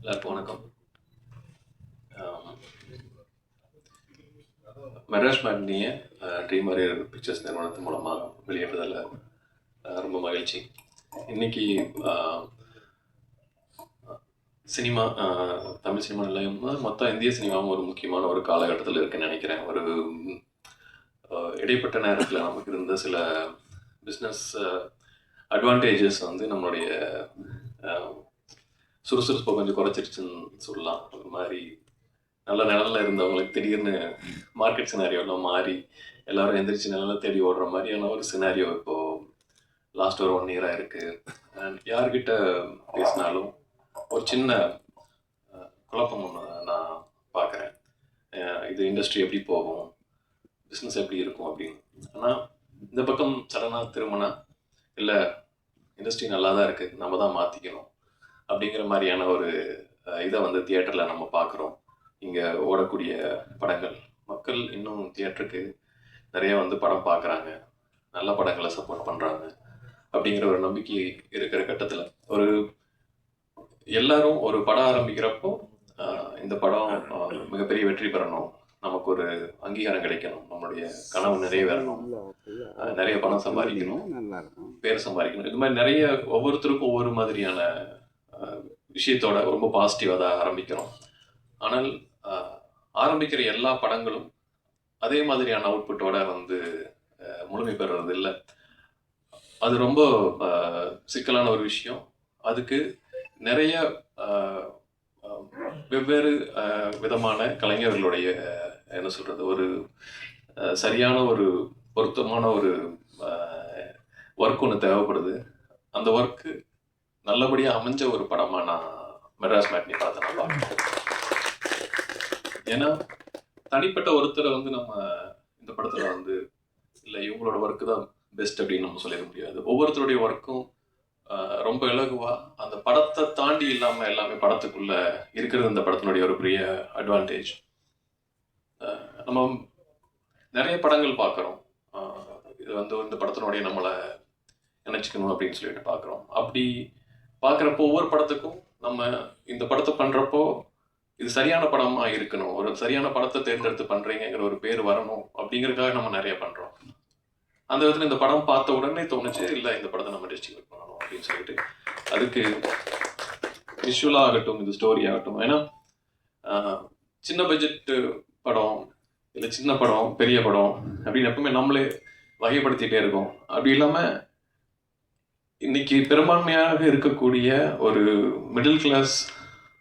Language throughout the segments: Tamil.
எல்லாருக்கும் வணக்கம். மெட்ராஸ் மேட்னியை ட்ரீம் வாரியர் பிக்சர்ஸ் நிறுவனத்தின் மூலமாக வெளியிடுறதில் ரொம்ப மகிழ்ச்சி. இன்னைக்கு சினிமா தமிழ் சினிமா நிலையம் மொத்தம் இந்திய சினிமாவும் ஒரு முக்கியமான ஒரு காலகட்டத்தில் இருக்குன்னு நினைக்கிறேன். ஒரு இடைப்பட்ட நேரத்தில் நமக்கு இருந்த சில பிஸ்னஸ் அட்வான்டேஜஸ் வந்து நம்மளுடைய சுறுசுறுப்பை கொஞ்சம் குறைச்சிருச்சுன்னு சொல்லலாம். ஒரு மாதிரி நல்ல நிழல்ல இருந்தவங்களுக்கு திடீர்னு மார்க்கெட் சினாரியோலாம் மாறி எல்லாரும் எந்திரிச்சு நிழல தேடி ஓடுற மாதிரியான ஒரு சினாரியோ இப்போ லாஸ்ட் ஒரு ஒன் இயராக இருக்கு. அண்ட் யார்கிட்ட பேசினாலும் ஒரு சின்ன குழப்பம் ஒன்று நான் பார்க்குறேன். இது இண்டஸ்ட்ரி எப்படி போகும்? பிஸ்னஸ் எப்படி இருக்கும் அப்படின்னு. ஆனால் இந்த பக்கம் சடனாக திரும்பினா இல்லை இண்டஸ்ட்ரி நல்லா தான் இருக்குது நம்ம தான் மாற்றிக்கணும் அப்படிங்கிற மாதிரியான ஒரு இதை வந்து தியேட்டரில் நம்ம பார்க்குறோம். இங்கே ஓடக்கூடிய படங்கள். மக்கள் இன்னும் தியேட்டருக்கு நிறைய வந்து படம் பார்க்குறாங்க. நல்ல படங்களை சப்போர்ட் பண்ணுறாங்க அப்படிங்கிற ஒரு நம்பிக்கை இருக்கிற கட்டத்தில். ஒரு எல்லாரும் ஒரு படம் ஆரம்பிக்கிறப்போ இந்த படம் மிகப்பெரிய வெற்றி பெறணும். நமக்கு ஒரு அங்கீகாரம் கிடைக்கணும். நம்மளுடைய கனவு நிறைவேறணும். நிறைய பணம் சம்பாதிக்கணும். பேர் சம்பாதிக்கணும். இது மாதிரி நிறைய ஒவ்வொருத்தருக்கும் ஒவ்வொரு மாதிரியான விஷயத்தோட ரொம்ப பாசிட்டிவாக தான் ஆரம்பிக்கிறோம். ஆனால் ஆரம்பிக்கிற எல்லா படங்களும் அதே மாதிரியான அவுட்புட்டோட வந்து முழுமை பெறுறது இல்லை. அது ரொம்ப சிக்கலான ஒரு விஷயம். அதுக்கு நிறைய வெவ்வேறு விதமான கலைஞர்களுடைய என்ன சொல்கிறது ஒரு சரியான ஒரு பொருத்தமான ஒரு ஒர்க் ஒன்று தேவைப்படுது. அந்த ஒர்க்கு நல்லபடியாக அமைஞ்ச ஒரு படமாக நான் மெட்ராஸ் மேட்னி பார்த்தேன் நான் பார்க்குறேன். ஏன்னா தனிப்பட்ட ஒருத்தரை வந்து நம்ம இந்த படத்தில் வந்து இல்லை இவங்களோட ஒர்க்கு தான் பெஸ்ட் அப்படின்னு நம்ம சொல்லிட முடியாது. ஒவ்வொருத்தருடைய ஒர்க்கும் ரொம்ப இலகுவா அந்த படத்தை தாண்டி இல்லாம எல்லாமே படத்துக்குள்ள இருக்கிறது இந்த படத்தினுடைய ஒரு பெரிய அட்வான்டேஜ் நம்ம நிறைய படங்கள் பார்க்குறோம். இது வந்து இந்த படத்தினுடைய நம்மளை நினச்சிக்கணும் அப்படின்னு சொல்லிட்டு பார்க்குறோம். அப்படி பார்க்குறப்போ ஒவ்வொரு படத்துக்கும் நம்ம இந்த படத்தை பண்ணுறப்போ இது சரியான படமாக இருக்கணும். ஒரு சரியான படத்தை தேர்ந்தெடுத்து பண்ணுறீங்கிற ஒரு பேர் வரணும் அப்படிங்கிறதுக்காக நம்ம நிறைய பண்ணுறோம் அந்த விதத்தில் இந்த படம் பார்த்த உடனே தோணுச்சு இல்லை இந்த படத்தை நம்ம டிஸ்ட்ரிபியூட் பண்ணணும் அப்படின்னு சொல்லிட்டு. அதுக்கு விஷுவலாக ஆகட்டும் இந்த ஸ்டோரி ஆகட்டும். ஏன்னா சின்ன பட்ஜெட் படம் இல்லை சின்ன படம் பெரிய படம் அப்படின்னு எப்பவுமே நம்மளே வகைப்படுத்திகிட்டே இருக்கோம். அப்படி இல்லாமல் இன்னைக்கு பெரும்பான்மையாக இருக்கக்கூடிய ஒரு மிடில் கிளாஸ்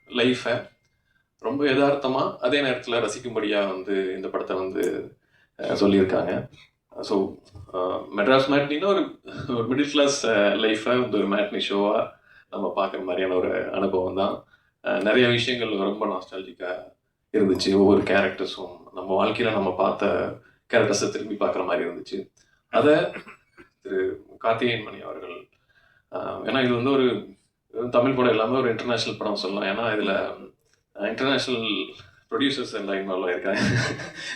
லைஃபை ரொம்ப யதார்த்தமாக அதே நேரத்தில் ரசிக்கும்படியாக வந்து இந்த படத்தை வந்து சொல்லியிருக்காங்க. ஸோ மெட்ராஸ் மேட்னின்னா ஒரு ஒரு மிடில் கிளாஸ் லைஃப்பை வந்து ஒரு மேட்னி ஷோவாக நம்ம பார்க்குற மாதிரியான ஒரு அனுபவம் தான். நிறைய விஷயங்கள் ரொம்ப நாஸ்டாலஜிக்காக இருந்துச்சு. ஒவ்வொரு கேரக்டர்ஸும் நம்ம வாழ்க்கையில் நம்ம பார்த்த கேரக்டர்ஸை திரும்பி பார்க்குற மாதிரி இருந்துச்சு. அதை திரு கார்த்திகேயன் மணி அவர்கள் ஏன்னா இது வந்து ஒரு தமிழ் படம் இல்லாமல் ஒரு இன்டர்நேஷ்னல் படம் சொல்லலாம். ஏன்னா இதில் இன்டர்நேஷ்னல் ப்ரொடியூசர்ஸ் எல்லாம் இன்வால்வ் ஆயிருக்காங்க.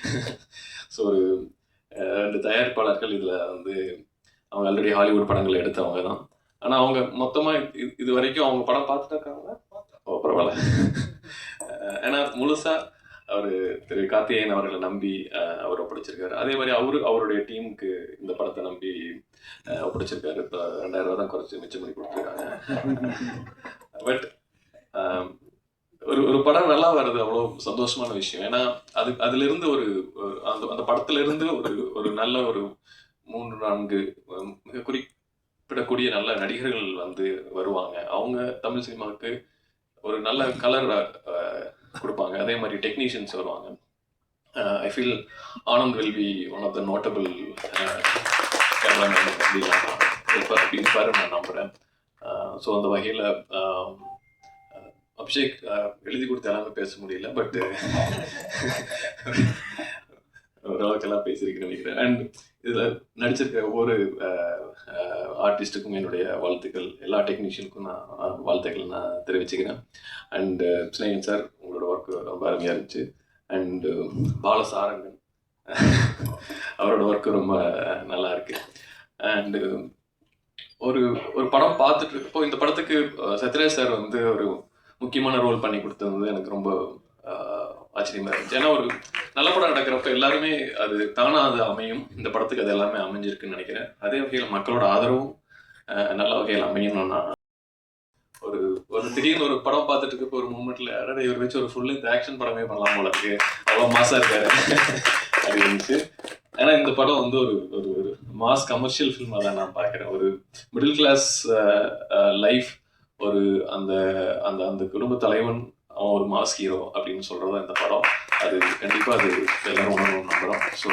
ஸோ ஒரு ரெண்டு தயாரிப்பாளர்கள் இதில் வந்து அவங்க ஆல்ரெடி ஹாலிவுட் படங்கள் எடுத்தவங்க தான். ஆனால் அவங்க மொத்தமாக இது இது வரைக்கும் அவங்க படம் பார்த்துட்டு இருக்காங்களா? ஓ பரவாயில்ல. ஏன்னா முழுசாக அவர் திரு கார்த்திகேயன் அவர்களை நம்பி அவரை அவர் அதே மாதிரி அவரு அவருடைய டீமுக்கு இந்த படத்தை நம்பி பிடிச்சிருக்காரு. இப்போ ரெண்டாயிரம் ரூபா தான் குறைச்சி மிச்சம் பண்ணி கொடுத்துருக்காங்க. பட் ஒரு ஒரு படம் நல்லா வர்றது அவ்வளோ சந்தோஷமான விஷயம். ஏன்னா அது அதுலேருந்து ஒரு அந்த அந்த படத்துல இருந்து ஒரு ஒரு நல்ல ஒரு மூன்று நான்கு மிக குறிப்பிடக்கூடிய நல்ல நடிகர்கள் வந்து வருவாங்க. அவங்க தமிழ் சினிமாவுக்கு ஒரு நல்ல கலர் கொடுப்பாங்க. அதே மாதிரி டெக்னீஷியன்ஸ் வருவாங்க. I feel Anand will be one of the notable cameraman அப்படிலாம் இருப்பார் இருப்பாரு நான் நம்புகிறேன் ஸோ அந்த வகையில் அபிஷேக் எழுதி கொடுத்த எல்லாமே பேச முடியல பட் ஓரளவுக்கெல்லாம் பேசியிருக்கேன் நினைக்கிறேன். அண்ட் இதில் நடிச்சிருக்க ஒவ்வொரு ஆர்டிஸ்ட்டுக்கும் என்னுடைய வாழ்த்துக்கள் எல்லா டெக்னீஷியனுக்கும் நான் வாழ்த்துக்கள் நான் தெரிவிச்சுக்கிறேன். அண்டு ஸ்னேகன் சார் உங்களோட ஒர்க் ரொம்ப அருமையாக இருந்துச்சு. அண்டு பாலசாரங்கன் அவரோட ஒர்க்கு ரொம்ப நல்லா இருக்குது அண்டு um, ஒரு ஒரு படம் பார்த்துட்டு இருக்கப்போ இந்த படத்துக்கு சத்யராஜ் சார் வந்து ஒரு முக்கியமான ரோல் பண்ணி கொடுத்தது எனக்கு ரொம்ப ஆச்சரியமா இருந்துச்சு. ஏன்னா ஒரு நல்ல படம் நடக்கிறப்ப எல்லாருமே அது தானா அது அமையும். இந்த படத்துக்கு அது எல்லாமே அமைஞ்சிருக்குன்னு நினைக்கிறேன். அதே வகையில் மக்களோட ஆதரவும் நல்ல வகையில் அமையணும்னு நான் ஒரு ஒரு திடீர்னு ஒரு படம் பார்த்துட்டு இருக்க ஒரு மூமெண்ட்ல அடடே இவர் வச்சு ஒரு ஃபுல் இந்த ஆக்ஷன் படமே பண்ணலாம் போல இருக்கு. அவ்வளோ மாசா இருக்காரு. அப்படின்ட்டு ஏன்னா இந்த படம் வந்து ஒரு ஒரு மாஸ் கமர்ஷியல் ஃபில்மாக தான் நான் பார்க்குறேன். ஒரு மிடில் கிளாஸ் லைஃப் ஒரு அந்த அந்த அந்த குடும்ப தலைவன் அவன் ஒரு மாஸ் ஹீரோ அப்படின்னு சொல்கிறது இந்த படம். அது கண்டிப்பாக அது எல்லாரும் உணரும் நம்புகிறோம் ஸோ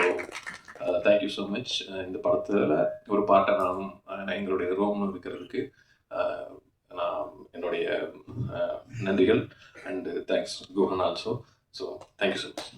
தேங்க்யூ ஸோ மச் இந்த படத்தில் ஒரு பாட்டை நானும் எங்களுடைய ரோம் இருக்கிறதுக்கு நான் என்னுடைய நன்றிகள். And thanks Guhan also so thank you so much